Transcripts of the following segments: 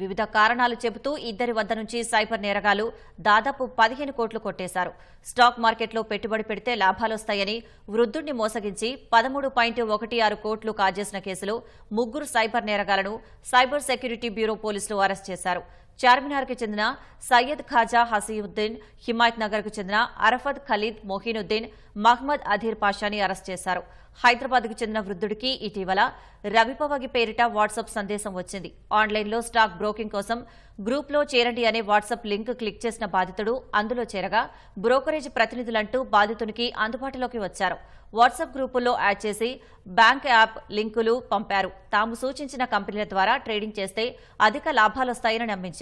వివిధ కారణాలు చెబుతూ ఇద్దరి వద్ద నుంచి సైబర్ నేరగాలు దాదాపు పదిహేను కోట్లు కొట్టేశారు. స్టాక్ మార్కెట్లో పెట్టుబడి పెడితే లాభాలొస్తాయని వృద్ధుణ్ణి మోసగించి పదమూడు పాయింట్ ఒకటి ఆరు కోట్లు కాజేసిన కేసులో ముగ్గురు సైబర్ నేరగాలను సైబర్ సెక్యూరిటీ బ్యూరో పోలీసులు అరెస్ట్ చేశారు. చార్మినార్కు చెందిన సయ్యద్ ఖాజా హసీయుద్దీన్ హిమాయత్ నగర్కు చెందిన అరఫద్ ఖలీద్ మొహీనుద్దీన్ మహ్మద్ అధీర్ పాషాని అరెస్ట్ చేశారు. హైదరాబాద్కు చెందిన వృద్ధుడికి ఇటీవల రవిపవగి పేరిట వాట్సాప్ సందేశం వచ్చింది. ఆన్లైన్లో స్టాక్ బ్రోకింగ్ కోసం గ్రూప్లో చేరండి అనే వాట్సాప్ లింక్ క్లిక్ చేసిన బాధితుడు అందులో చేరగా బ్రోకరేజ్ ప్రతినిధులంటూ బాధితునికి అందుబాటులోకి వచ్చారు. వాట్సాప్ గ్రూపుల్లో యాడ్ చేసి బ్యాంక్ యాప్ లింకులు పంపారు. తాము సూచించిన కంపెనీల ద్వారా ట్రేడింగ్ చేస్తే అధిక లాభాలొస్తాయని నమ్మించారు.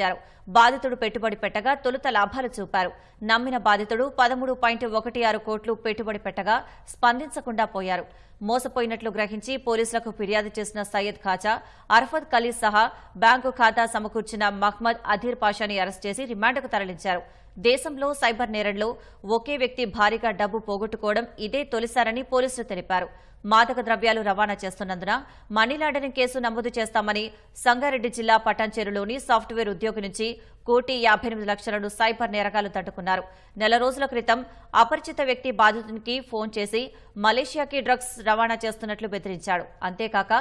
బాధితుడు పెట్టుబడి పెట్టగా తొలుత లాభాలు చూపారు. నమ్మిన బాధితుడు పదమూడు పాయింట్ ఒకటి ఆరు కోట్లు పెట్టుబడి పెట్టగా స్పందించకుండా పోయారు. మోసపోయినట్లు గ్రహించి పోలీసులకు ఫిర్యాదు చేసిన సయ్యద్ ఖాజా అర్ఫద్ ఖలీద్ సహా బ్యాంకు ఖాతా సమకూర్చిన మహ్మద్ అధీర్ పాషాని అరెస్ట్ చేసి రిమాండ్కు తరలించారు. దేశంలో సైబర్ నేరంలో ఒకే వ్యక్తి భారీగా డబ్బు పోగొట్టుకోవడం ఇదే తొలిసారని పోలీసులు తెలిపారు. మాదక ద్రవ్యాలు రవాణా చేస్తున్నందున మనీ లాండరింగ్ కేసు నమోదు చేస్తామని సంగారెడ్డి జిల్లా పటాన్చేరులోని సాఫ్ట్వేర్ ఉద్యోగి నుంచి కోటి యాభై ఎనిమిది లక్షలను సైబర్ నేరగాలు తట్టుకున్నారు. నెల రోజుల క్రితం అపరిచిత వ్యక్తి బాధితునికి ఫోన్ చేసి మలేషియాకి డ్రగ్స్ రవాణా చేస్తున్నట్లు బెదిరించాడు. అంతేకాక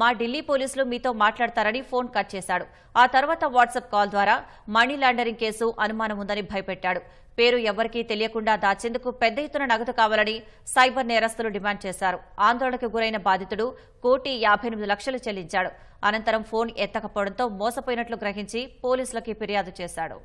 మా ఢిల్లీ పోలీసులు మీతో మాట్లాడతారని ఫోన్ కట్ చేశాడు. ఆ తర్వాత వాట్సాప్ కాల్ ద్వారా మనీ లాండరింగ్ కేసు అనుమానం ఉందని భయపెట్టాడు. పేరు ఎవరికీ తెలియకుండా దాచేందుకు పెద్ద ఎత్తున నగదు కావాలని సైబర్ నేరస్తులు డిమాండ్ చేశారు. ఆందోళనకు గురైన బాధితుడు కోటి యాభై ఎనిమిది లక్షలు చెల్లించాడు. అనంతరం ఫోన్ ఎత్తకపోవడంతో మోసపోయినట్లు గ్రహించి పోలీసులకి ఫిర్యాదు చేశాడు.